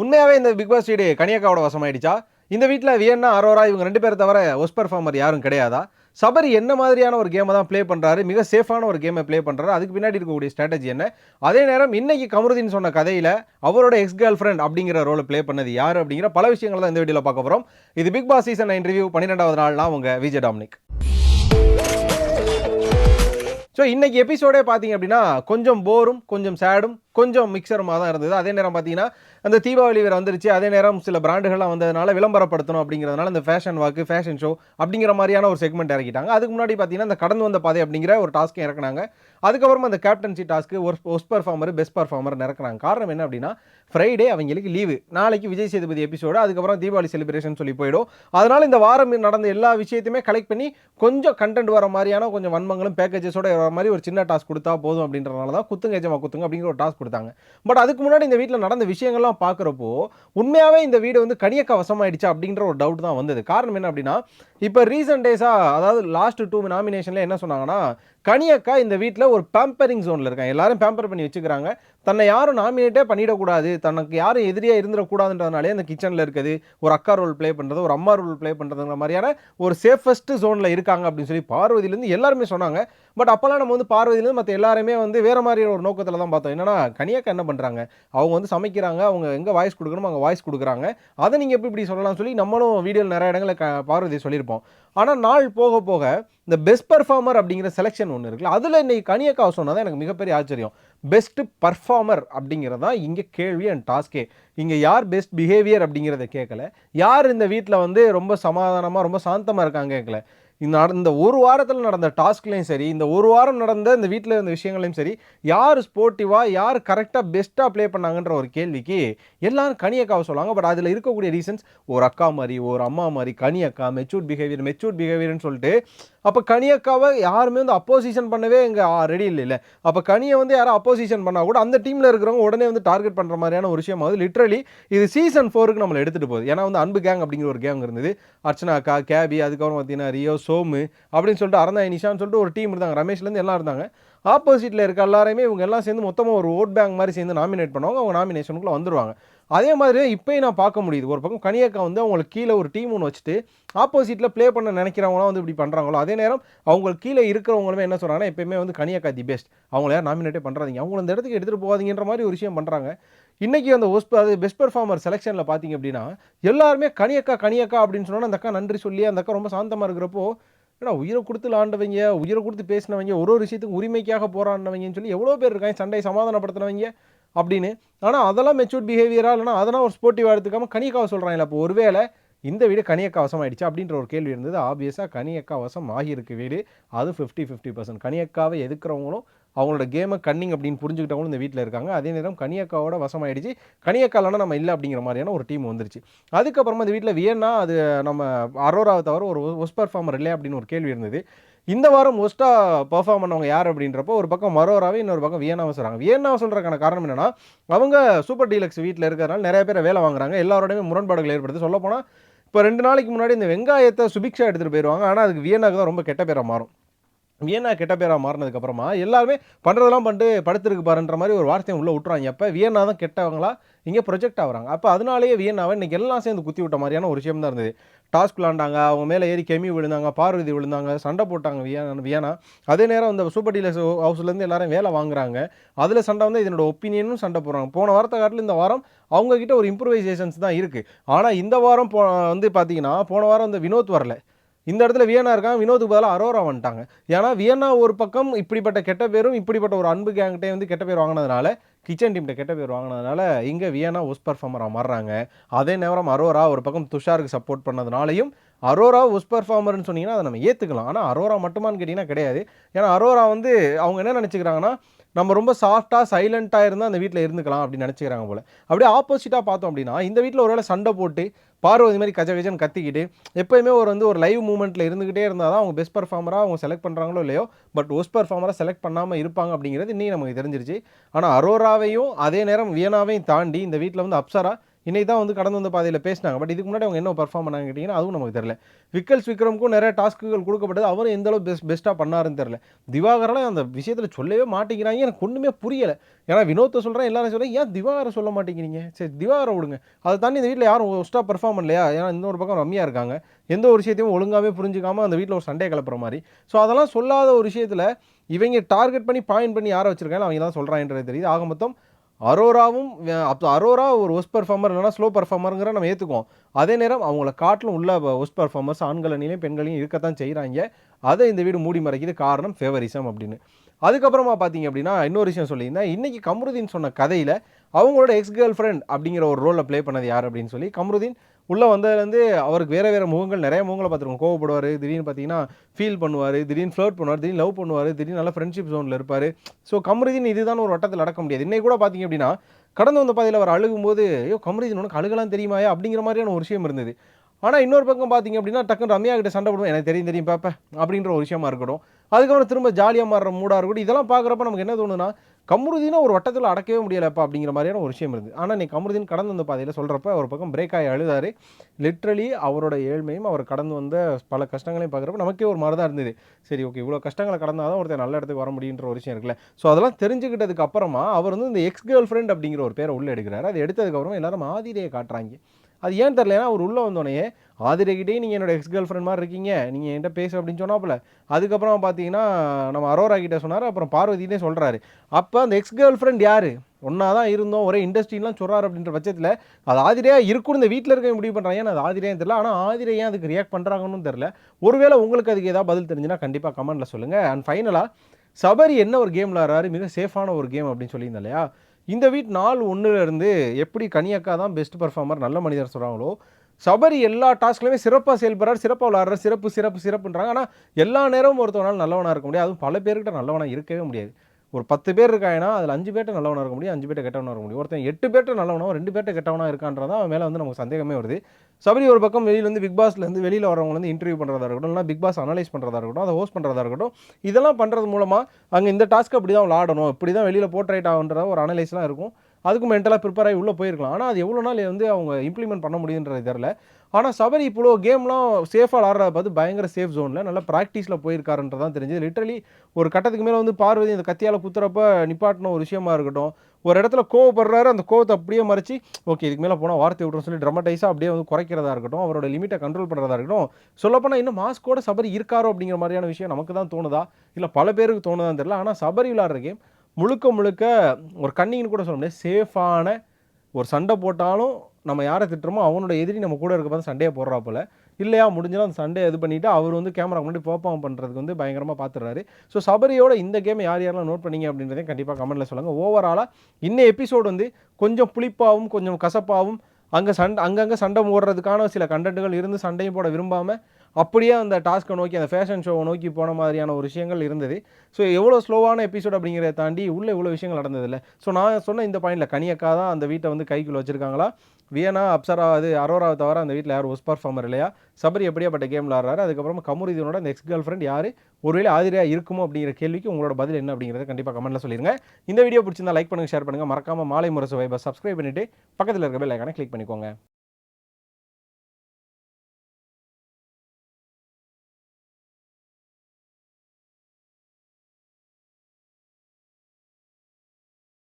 உண்மையாகவே இந்த big pass வீடு கனியக்காவோட வசமாயிடுச்சா? இந்த வீட்டில் வியன்னா அரோரா இவங்க ரெண்டு பேரை தவிர ஒஸ் பெர்ஃபார்மர் யாரும் கிடையாதா? சபரி என்ன மாதிரியான ஒரு கேமை தான் ப்ளே பண்ணுறாரு மிக சேஃபான ஒரு கேமை ப்ளே பண்ணுறாரு அதுக்கு பின்னாடி இருக்கக்கூடிய ஸ்ட்ராட்டஜி என்ன? அதே நேரம் இன்னைக்கு கமருதீன் சொன்ன கதையில் அவரோட எக்ஸ் கேர்ள் ஃப்ரெண்ட் அப்படிங்கிற ரோலை ப்ளே பண்ணது யார் அப்படிங்கிற பல விஷயங்கள் தான் இந்த வீடியோவில் பார்க்க போகிறோம் இது Bigg Boss season nine review பன்னிரெண்டாவது நாள் நான் உங்கள் விஜய் டாமினிக். ஸோ இன்றைக்கி எபிசோடே பார்த்தீங்க அப்படின்னா கொஞ்சம் போரும் கொஞ்சம் சேடும் கொஞ்சம் மிக்சருமாக தான் இருந்தது. அதே நேரம் பார்த்தீங்கன்னா அந்த தீபாவளி வேறு வந்துருச்சு. அதே நேரம் சில பிராண்டுகள்லாம் வந்ததுனால விளம்பரப்படுத்தணும் அப்படிங்கிறதுனால இந்த ஃபேஷன் வாக்கு ஃபேஷன் ஷோ அப்படிங்கிற மாதிரியான ஒரு செக்மெண்ட் இறக்கிட்டாங்க. அதுக்கு முன்னாடி பார்த்தீங்கன்னா இந்த கடந்து வந்த பாதை அப்படிங்கிற ஒரு டாஸ்க்கை இறக்குனாங்க. அதுக்கப்புறமா அந்த கேப்டன்சி டாஸ்க்கு ஒரு ஒஸ்ட் பர்ஃபார்மர் பெஸ்ட் பர்ஃபார்மர் இறக்குறாங்க காரணம் என்ன அப்படின்னா ஃப்ரைடே அவங்களுக்கு லீவு நாளைக்கு விஜய் சேதுபதி எபிசோடு அதுக்கப்புறம் தீபாவளி செலிப்ரேஷன் சொல்லி போயிடும். அதனால இந்த வாரம் நடந்த எல்லா விஷயத்தையுமே கலெக்ட் பண்ணி கொஞ்சம் கண்டென்ட் வர மாதிரியான கொஞ்சம் வன்மங்களும் பேக்கேஜஸோட வர மாதிரி ஒரு சின்ன டாஸ்க் கொடுத்தா போதும் அப்படின்றனால தான் குத்துங்க எஜமா குத்துங்க அப்படிங்கிற ஒரு டாஸ்க் கொடுத்தாங்க. பட் அதுக்கு முன்னாடி இந்த வீட்டில் நடந்த விஷயங்கள்லாம் பார்க்குறப்போ உண்மையாகவே இந்த வீடு வந்து கனியக்க வசமாயிடுச்சா அப்படின்ற ஒரு டவுட் தான் வந்தது. காரணம் என்ன அப்படின்னா இப்போ ரீசன்ட் டேஸாக அதாவது லாஸ்ட் டூ நாமினேஷனில் என்ன சொன்னாங்கன்னா கனியக்கா இந்த வீட்டில் ஒரு பேம்பரிங் ஜோனில் இருக்காங்க. எல்லாரும் பேம்பர் பண்ணி வச்சுக்கிறாங்க. தன்னை யாரும் நாமினேட்டே பண்ணிடக்கூடாது. தனக்கு யாரும் எதிரியாக இருந்துடக்கூடாதுன்றதுனாலே அந்த கிச்சனில் இருக்குது. ஒரு அக்கா ரோல் ப்ளே பண்ணுறது ஒரு அம்மா ரோல் ப்ளே பண்ணுறதுங்கிற மாதிரியான ஒரு சேஃபஸ்ட் ஜோனில் இருக்காங்க அப்படின்னு சொல்லி பார்வதியிலேருந்து எல்லாருமே சொன்னாங்க. பட் அப்போல்லாம் நம்ம வந்து பார்வதியிலேருந்து மற்ற எல்லாருமே வந்து வேறு மாதிரி ஒரு நோக்கத்தில் தான் பார்த்தோம். என்னன்னா கனியக்கா என்ன பண்ணுறாங்க அவங்க வந்து சமைக்கிறாங்க அவங்க எங்கே வாய்ஸ் கொடுக்கணுமோ அங்கே வாய்ஸ் கொடுக்குறாங்க. அதை நீங்கள் எப்படி இப்படி சொல்லலாம் சொல்லி நம்மளும் வீடியோவில் நிறைய இடங்களில் க பார்வதி சொல்லியிருப்போம். ஆனால் நாள் போக போக இந்த பெஸ்ட் பர்ஃபார்மர் அப்படிங்கிற செலெக்ஷன் ஒன்று இருக்குல்ல அதில் இன்னைக்கு கனியக்கா சொன்னால் எனக்கு மிகப்பெரிய ஆச்சரியம். பெஸ்ட் பர்ஃபார்மர் அப்படிங்கிறது தான் இங்கே கேள்வி அண்ட் டாஸ்கே இங்கே யார் பெஸ்ட் பிஹேவியர் அப்படிங்கிறத கேட்கல. யார் இந்த வீட்டில் வந்து ரொம்ப சமாதானமாக ரொம்ப சாந்தமாக இருக்காங்க கேட்கல. இந்த இந்த ஒரு வாரத்தில் நடந்த டாஸ்க்லேயும் சரி இந்த ஒரு வாரம் நடந்த இந்த வீட்டில் இருந்த விஷயங்களையும் சரி யார் ஸ்போர்ட்டிவாக யார் கரெக்டாக பெஸ்ட்டாக ப்ளே பண்ணாங்கன்ற ஒரு கேள்விக்கு எல்லாரும் கனியக்காவை சொல்லுவாங்க. பட் அதில் இருக்கக்கூடிய ரீசன்ஸ் ஒரு அக்கா மாதிரி ஒரு அம்மா மாதிரி கனியக்கா மெச்சூர்ட் பிஹேவியர் மெச்சூர்ட் பிஹேவியர்னு சொல்லிட்டு அப்போ கனியக்காவை யாருமே வந்து அப்போசிஷன் பண்ணவே இங்கே ரெடி இல்லை இல்லை. அப்போ கனியை வந்து யாரும் அப்போசிஷன் பண்ணால் கூட அந்த டீமில் இருக்கிறவங்க உடனே வந்து டார்கெட் பண்ணுற மாதிரியான ஒரு விஷயம் வந்து லிட்ரலி இது சீசன் ஃபோருக்கு நம்மளை எடுத்துகிட்டு போகுது. ஏன்னா வந்து அன்பு கேங் அப்படிங்கிற ஒரு கேங் இருந்தது. அர்ச்சனா அக்கா கேபி அதுக்கப்புறம் பார்த்தீங்கன்னா ரியோ சோமு அப்படின்னு சொல்லிட்டு அரந்தாய் நிஷான்னு சொல்லிட்டு ஒரு டீம் இருந்தாங்க. ரமேஷ்லேருந்து எல்லாம் இருந்தாங்க. ஆப்போசிட்டில் இருக்க எல்லாரையுமே இவங்க எல்லாம் சேர்ந்து மொத்தமாக ஒரு ஓட் பேங்க் மாதிரி சேர்ந்து நாமினேட் பண்ணுவாங்க. அவங்க நாமினேஷனுக்குள்ளே வந்துடுவாங்க அதே மாதிரி இப்போயும் நான் பார்க்க முடியுது. ஒரு பக்கம் கனியக்கா வந்து அவங்களுக்கு கீழே ஒரு டீம் ஒன்று வச்சுட்டு ஆப்போசிட்டில் ப்ளே பண்ண நினைக்கிறவங்களாம் வந்து இப்படி பண்ணுறாங்களோ அதே நேரம் அவங்களுக்கு கீழே இருக்கிறவங்களுமே என்ன சொல்கிறாங்கன்னா எப்பயுமே வந்து கனியக்கா தி பெஸ்ட் அவங்கள யாரும் நாமினேட்டே பண்ணுறாதீங்க அவங்கள அந்த இடத்துக்கு எடுத்துகிட்டு போகாதீங்கன்ற மாதிரி ஒரு விஷயம் பண்ணுறாங்க இன்றைக்கி அந்த ஒஸ் அது பெஸ்ட் பெர்ஃபார்மர் செலெக்ஷனில் பார்த்தீங்க அப்படின்னா எல்லாருமே கனியக்கா கனியக்கா அப்படின்னு சொன்னால் அந்த அக்கா நன்றி சொல்லி அந்த அக்கா ரொம்ப சாந்தமாக இருக்கிறப்போ ஏன்னா உயிரை கொடுத்து ஆண்டவங்க உயிரை கொடுத்து பேசினவங்க ஒரு ஒரு விஷயத்துக்கு உரிமைக்காக போராடினவங்கன்னு சொல்லி எவ்வளோ பேர் இருக்காங்க சண்டை சமாதானப்படுத்தினவங்க அப்படின்னு. ஆனால் அதெல்லாம் மெச்சூர்ட் பிஹேவியரா இல்லைனா அதெல்லாம் ஒரு ஸ்போர்ட்டிவாக எடுத்துக்காமல் கனியக்காவை சொல்கிறாங்களா அப்போ ஒருவேளை இந்த வீடு கனியக்காவசம் ஆயிடுச்சு அப்படின்ற ஒரு கேள்வி இருந்தது. ஆப்வியஸாக கனியக்காவசம் ஆகியிருக்கு வீடு. அது ஃபிஃப்டி ஃபிஃப்டி பர்சன்ட் கனியக்காவை எதுக்குறவங்களும் அவங்களோட கேமை கன்னிங் அப்படின்னு புரிஞ்சுக்கிட்டவங்களும் இந்த வீட்டில் இருக்காங்க. அதே நேரம் கனியக்காவோட வசமாயிடுச்சு. கனியக்காலனா நம்ம இல்லை அப்படிங்கிற மாதிரியான ஒரு டீம் வந்துருச்சு. அதுக்கப்புறமா இந்த வீட்டில் வியன்னா அது நம்ம அரோராவை தவிர ஒரு ஒஸ் பர்ஃபார்மர் இல்லை அப்படின்னு ஒரு கேள்வி இருந்தது. இந்த வாரம் மோஸ்ட்டாக பர்ஃபார்ம் பண்ணவங்க யார் அப்படின்றப்போ ஒரு பக்கம் மரோராவே இன்னொரு பக்கம் வியனாவை சொல்கிறாங்க வியனாவை சொல்கிறக்கான காரணம் என்னென்னா அவங்க சூப்பர் டீலக்ஸ் வீட்டில் இருக்கிறதுனால நிறைய பேர் வேலை வாங்குறாங்க. எல்லாரோடையுமே முரண்பாடுகள் ஏற்படுது. சொல்லப்போனால் இப்போ ரெண்டு நாளைக்கு முன்னாடி இந்த வெங்காயத்தை சுபிக்ஷா எடுத்துகிட்டு போயிடுவாங்க ஆனால் அதுக்கு வியனாக்கு தான் ரொம்ப கெட்ட பேராக மாறும். வியன்னா கெட்ட பேராக மாறினதுக்கப்புறமா எல்லாருமே பண்ணுறதெல்லாம் பண்ணிட்டு படுத்துருக்கு பாருன்ற மாதிரி ஒரு வார்த்தையை உள்ளே விட்டுறாங்க. அப்போ வியன்னா தான் கெட்டவங்களா? இங்கே ப்ரொஜெக்ட் ஆகிறாங்க. அப்போ அதனாலேயே வியன்னாவை இன்றைக்கி எல்லாம் சேர்ந்து குத்தி விட்ட மாதிரியான ஒரு விஷயம் தான் இருந்தது டாஸ்க் விளாண்டாங்க அவங்க மேலே ஏறி கெமி விழுந்தாங்க பார்வதி விழுந்தாங்க சண்டை போட்டாங்க வியன் வியனா அதே நேரம் அந்த சூப்பர் டீலர்ஸ் ஹவுஸ்லேருந்து எல்லாரும் வேலை வாங்குறாங்க. அதில் சண்டை வந்து இதனோட ஒப்பீனியனும் சண்டை போடுறாங்க. போன வாரத்தை காட்டில் இந்த வாரம் அவங்கக்கிட்ட ஒரு இம்ப்ரூவைசேஷன்ஸ் தான் இருக்குது ஆனால் இந்த வாரம் போ வந்து பார்த்தீங்கன்னா போன வாரம் இந்த வினோத் வரல. இந்த இடத்துல வியனா இருக்காங்க வினோதுக்கு பதிலாக அரோரா வந்துட்டாங்க. ஏன்னா வியன்னா ஒரு பக்கம் இப்படிப்பட்ட கெட்ட பேரும் இப்படிப்பட்ட ஒரு அன்பு கேங்கிட்டே வந்து கெட்ட பேர் வாங்கினதுனால கிச்சன் டீம்கிட்ட கெட்ட பேர் வாங்கினதுனால இங்கே வியனா ஒஸ் பர்ஃபார்மராக மாறுறாங்க. அதே நேரம் அரோரா ஒரு பக்கம் துஷாருக்கு சப்போர்ட் பண்ணதுனாலையும் அரோரா ஒஸ் பர்ஃபார்மர்னு சொன்னீங்கன்னா அதை நம்ம ஏற்றுக்கலாம் ஆனால் அரோரா மட்டுமான்னு கேட்டிங்கன்னா கிடையாது. ஏன்னா அரோரா வந்து அவங்க என்ன நினச்சிக்கிறாங்கன்னா நம்ம ரொம்ப சாஃப்டாக சைலண்ட்டாக இருந்தால் அந்த வீட்டில் இருந்துக்கலாம் அப்படின்னு நினச்சிக்கிறாங்க போல். அப்படியே ஆப்போசிட்டாக பார்த்தோம் அப்படின்னா இந்த வீட்டில் ஒருவேளை சண்டை போட்டு பார்வதி மாதிரி கஜ கஜன்னு கத்திக்கிட்டு எப்போயுமே ஒரு வந்து ஒரு லைவ் மூமெண்ட்டில் இருந்துகிட்டே இருந்தால் தான் அவங்க பெஸ்ட் பர்ஃபார்மராக அவங்க செலக்ட் பண்ணுறாங்களோ இல்லையோ பட் ஒஸ்ட் பர்ஃபார்மராக செலக்ட் பண்ணாமல் இருப்பாங்க அப்படிங்கிறது இன்னும் நமக்கு தெரிஞ்சிருச்சு. ஆனால் அரோராவையும் அதே நேரம் வியனாவையும் தாண்டி இந்த வீட்டில் வந்து அப்சரா இன்னைக்கு தான் வந்து கடந்து வந்த பாதையில் பேசினாங்க. பட் இதுக்கு முன்னாடி அவங்க என்ன பர்ஃபார்ம் பண்ணாங்க கேட்டிங்கன்னா அதுவும் நமக்கு தெரியல. விக்கல்ஸ் விக்ரமுக்கும் நிறைய டாஸ்க்குகள் கொடுக்கப்பட்டது. அவரும் எந்த அளவு பெஸ்ட் பெஸ்ட்டாக பண்ணாருன்னு தெரியல. திவாகரெல்லாம் அந்த விஷயத்தில் சொல்லவே மாட்டேங்கிறாங்க. எனக்கு ஒன்றுமே புரியலை. ஏன்னா வினோத்தை சொல்கிறேன் எல்லாரும் சொல்கிறேன் ஏன் திவாகரை சொல்ல மாட்டேங்கிறீங்க? சரி திவாகரை விடுங்க. அதை தாண்டி இந்த வீட்டில் யாரும் ஒஸ்ட்டாக பெர்ஃபார்ம் பண்ணலையா? ஏன்னா இன்னொரு பக்கம் ரம்மியாக இருக்காங்க. எந்த ஒரு விஷயத்தையும் ஒழுங்காகவே புரிஞ்சிக்காமல் அந்த வீட்டில் ஒரு சண்டே கிளப்புற மாதிரி. ஸோ அதெல்லாம் சொல்லாத ஒரு விஷயத்தில் இவங்க டார்கெட் பண்ணி பாயிண்ட் பண்ணி யாரை வச்சிருக்காங்க அவங்க தான் சொல்கிறாங்கன்றது தெரியுது. ஆக மொத்தம் அரோராவும் அப்போ அரோரா ஒரு ஒஸ்ட் பர்ஃபார்மர் இல்லைனா ஸ்லோ பர்ஃபார்மருங்கிற நம்ம ஏற்றுக்குவோம் அதே நேரம் அவங்கள காட்டிலும் உள்ள ஒஸ்ட் பர்ஃபார்மர்ஸ் ஆண்களையும் பெண்களையும் இருக்கத்தான் செய்கிறாங்க அதை இந்த வீடு மூடி மறைக்கிது காரணம் ஃபேவரிசம் அப்படின்னு. அதுக்கப்புறமா பார்த்தீங்க அப்படின்னா இன்னொரு விஷயம் சொல்லியிருந்தேன். இன்றைக்கி கம்ருதீன் சொன்ன கதையில் அவங்களோட எக்ஸ் கேர்ள் ஃப்ரெண்ட் அப்படிங்கிற ஒரு ரோலில் ப்ளே பண்ணது யார் அப்படின்னு சொல்லி கம்ருதீன் உள்ளே வந்ததுலேருந்து அவருக்கு வேறு வேறு முகங்கள் நிறைய முகங்களை பார்த்துருக்கோம். கோவப்படுவார் திடீர்னு பார்த்தீங்கன்னா ஃபீல் பண்ணுவார் திடீர்னு ஃப்ளோட் பண்ணுவார் திடீர்னு லவ் பண்ணுவார் திடீர்னு நல்ல ஃப்ரெண்ட்ஷிப் ஜோனில் இருப்பார். ஸோ கம்ருதீன் இதுதான் ஒரு வட்டத்தில் நடக்க முடியாது. இன்னைக்கு கூட பார்த்தீங்க அப்படின்னா கடந்து வந்த பாதையில் அவர் அழுகும்போது ஐயோ கம்ருதீன் உனக்கு அழுகலாம் தெரியுமாயா? அப்படிங்கிற மாதிரியான ஒரு விஷயம் இருந்தது. ஆனால் இன்னொரு பக்கம் பார்த்தீங்க அப்படின்னா டக்குன்னு ரம்யா கிட்ட சண்டை போடுவோம் எனக்கு தெரியும் தெரியும் பாப்ப அப்படின்ற ஒரு விஷயமா இருக்கட்டும். அதுக்கப்புறம் திரும்ப ஜாலியாக மாறுற மூடாக இருக்கட்டும். இதெல்லாம் பார்க்குறப்ப நமக்கு என்ன தோணுன்னா கமருதீனை ஒரு வட்டத்தில் அடக்கவே முடியலைப்பா அப்படிங்கிற மாதிரியான ஒரு விஷயம் இருந்தது. ஆனால் நீ கமருதீன் கடந்து வந்த பாதையில் சொல்கிறப்ப ஒரு பக்கம் பிரேக் ஆகி அழுதாரு. லிட்ரலி அவரோட ஏழ்மையும் அவர் கடந்து வந்த பல கஷ்டங்களையும் பார்க்குறப்ப நமக்கே ஒரு மாதிரி தான் இருந்தது. சரி ஓகே இவ்வளோ கஷ்டங்களை கடந்தால் தான் ஒருத்தர் நல்ல இடத்துக்கு வர முடியுன்ற ஒரு விஷயம் இருக்குல்ல. ஸோ அதெல்லாம் தெரிஞ்சுக்கிட்டதுக்கு அப்புறமா அவர் வந்து இந்த எக்ஸ் கேர்ள் ஃப்ரெண்ட் அப்படிங்கிற ஒரு பேரை உள்ளே எடுக்கிறார். அது எடுத்ததுக்கப்புறமா எல்லாரும் ஆதிரையை காட்டுறாங்க. அது ஏன் தெரில ஏன்னா அவர் உள்ளே வந்தோடனே ஆதிரகிட்டே நீங்கள் என்னோடய எக்ஸ் கேர்ள் ஃப்ரெண்ட் மாதிரி இருக்கீங்க. நீங்கள் என்கிட்ட பேசு அப்படின்னு சொன்னாப்புல. அதுக்கப்புறம் பார்த்தீங்கன்னா நம்ம அரோரா கிட்டே சொன்னார். அப்புறம் பார்வதினே சொல்கிறாரு அப்போ அந்த எக்ஸ் கேர்ள் ஃப்ரெண்ட் யார்? ஒன்றா தான் இருந்தோம். ஒரே இண்டஸ்ட்ரிலாம் சொல்கிறார் அப்படின்ற பட்சத்தில் அது ஆதிரியாக இருக்கும்னு இந்த வீட்டில் இருக்க முடிவு பண்ணுறாங்க ஏன்னா அது ஆதிரியாக தெரியல. ஆனால் ஆதிரை ஏன் அதுக்கு ரியாக்ட் பண்ணுறாங்கன்னு தெரில ஒருவேளை உங்களுக்கு அதுக்கு ஏதாவது பதில் தெரிஞ்சுன்னா கண்டிப்பாக கமெண்ட்டில் சொல்லுங்கள் அண்ட் ஃபைனலாக சபரி என்ன ஒரு கேம் விளாட்றாரு மிக சேஃபான ஒரு கேம் அப்படின்னு சொல்லியிருந்தேன் இல்லையா? இந்த வீட் நாள் ஒன்றுலேருந்து எப்படி கனியக்கா தான் பெஸ்ட் பர்ஃபார்மர் நல்ல மனிதர் சொல்கிறாங்களோ சபரி எல்லா டாஸ்க்லையுமே சிறப்பாக செயல்படுறார் சிறப்பாக விளாட்ற சிறப்பு சிறப்பு சிறப்புன்றாங்க. ஆனால் எல்லா நேரமும் ஒருத்தவனால் நல்லவனாக இருக்க முடியாது. அதுவும் பல பேர்கிட்ட நல்லவனாக இருக்கவே முடியாது. ஒரு பத்து பேர் இருக்காங்கன்னா அதில் அஞ்சு பேர்ட்ட நல்லவனாக இருக்க முடியும் அஞ்சு பேர்ட்ட கெட்டவனாக இருக்க முடியும். ஒருத்தன் எட்டு பேர்ட்ட நல்லவனோ ரெண்டு பேர்ட்ட கெட்டவனாக இருக்கான்றதான் அவன் மேலே வந்து நமக்கு சந்தேகமே வருது. சபரி ஒரு பக்கம் வெளியில் வந்து பிக் பாஸ்லேருந்து வெளியில் வரவங்க வந்து இன்டர்வியூ பண்ணுறதா இருக்கட்டும் இல்லைனா பிக் பாஸ் அனலைஸ் பண்ணுறதா இருக்கட்டும் அதை ஹோஸ்ட் பண்ணுறதா இருக்கட்டும் இதெல்லாம் பண்ணுறது மூலமாக அங்கே இந்த டாஸ்க் அப்படி தான் விளாடணும் இப்படி தான் வெளியில் போர்ட்ரேட் ஆகுன்ற ஒரு அனலைஸ்லாம் இருக்கும். அதுக்கு மென்டலாக ப்ரிப்பேர் ஆகி உள்ளே போயிருக்கலாம். ஆனால் அது எவ்வளோ நாள் வந்து அவங்க இம்ப்ளிமெண்ட் பண்ண முடியுன்றது தெரில ஆனால் சபரி இப்போ கேம்லாம் சேஃபாக விளாட்றத பார்த்து பயங்கர சேஃப் ஜோனில் நல்லா ப்ராக்டிஸில் போயிருக்காருன்றதான் தெரிஞ்சது. லிட்டரலி ஒரு கட்டத்துக்கு மேலே வந்து பார்வதி அந்த கத்தியால் குத்துறப்ப நிப்பாட்டின ஒரு விஷயமா இருக்கட்டும். ஒரு இடத்துல கோவப்படுறாரு அந்த கோவத்தை அப்படியே மறைச்சி ஓகே இதுக்கு மேலே போனால் வார்த்தை விட்றோம் சொல்லி ட்ரமடைஸாக அப்படியே வந்து குறைக்கிறதா இருக்கட்டும் அவரோட லிமிட்டை கண்ட்ரோல் பண்ணுறதா இருக்கட்டும். சொல்லப்போனால் இன்னும் மாஸ்கோட சபரி இருக்காரோ அப்படிங்கிற மாதிரியான விஷயம் நமக்கு தான் தோணுதா? இல்லை பல பேருக்கு தோணுதான்னு தெரியல. ஆனால் சபரி விளாட்ற கேம் முழுக்க முழுக்க ஒரு கண்ணின்னு கூட சொல்ல முடியாது. சேஃபான ஒரு சண்டை போட்டாலும் நம்ம யாரை திட்டுறோமோ அவனோட எதிரி நம்ம கூட இருக்க பார்த்து சண்டையை போடுறா போல. இல்லையா முடிஞ்சாலும் அந்த சண்டே இது பண்ணிவிட்டு அவர் வந்து கேமரா முன்னாடி பர்ஃபார்ம் பண்ணுறதுக்கு வந்து பயங்கரமாக பார்த்துறாரு ஸோ சபரியோட இந்த கேமை யார் யாரெல்லாம் நோட் பண்ணீங்க அப்படின்றதையும் கண்டிப்பாக கமெண்ட்டில் சொல்லுங்கள் ஓவராலாக இன்னும் எபிசோடு வந்து கொஞ்சம் புளிப்பாகவும் கொஞ்சம் கசப்பாகவும் அங்கே சண்டை அங்கங்கே சண்டை ஓடுறதுக்கான சில கண்டென்ட்டுகள் இருந்து சண்டையும் போட விரும்பாமல் அப்படியே அந்த டாஸ்க்கை நோக்கி அந்த ஃபேஷன் ஷோவை நோக்கி போன மாதிரியான ஒரு விஷயங்கள் இருந்தது. ஸோ எவ்வளோ ஸ்லோவான எபிசோட் அப்படிங்கிறத தாண்டி உள்ளே இவ்வளோ விஷயங்கள் நடந்ததில்லை. ஸோ நான் சொன்ன இந்த பாயிண்டில் கனியக்கா தான் அந்த வீட்டை வந்து கைக்குள்ளே வச்சுருக்காங்களா? வியனா அப்சரா அது அரோராவை தவிர அந்த வீட்டில் யார் ஒஸ் பர்ஃபார்மர் இல்லையா? சபரி எப்படியாப்பட்ட கேம் விளாட்றாரு அதுக்கப்புறம் கமுருதீனோட அந்த எக்ஸ் கேர்ள் ஃப்ரெண்ட் யார்? ஒருவேளை ஆதிரியாக இருக்குமோ அப்படிங்கிற கேள்விக்கு உங்களோட பதில் என்ன அப்படிங்கிறத கண்டிப்பாக கமெண்ட்டில் சொல்லிருங்க. இந்த வீடியோ பிடிச்சிருந்தா லைக் பண்ணுங்கள் ஷேர் பண்ணுங்கள் மறக்காமல் மாலை முரசு வைபை சப்ஸ்கிரைப் பண்ணிவிட்டு பக்கத்தில் இருக்க பெல் ஐக்கானை கிளிக் பண்ணிக்கோங்க.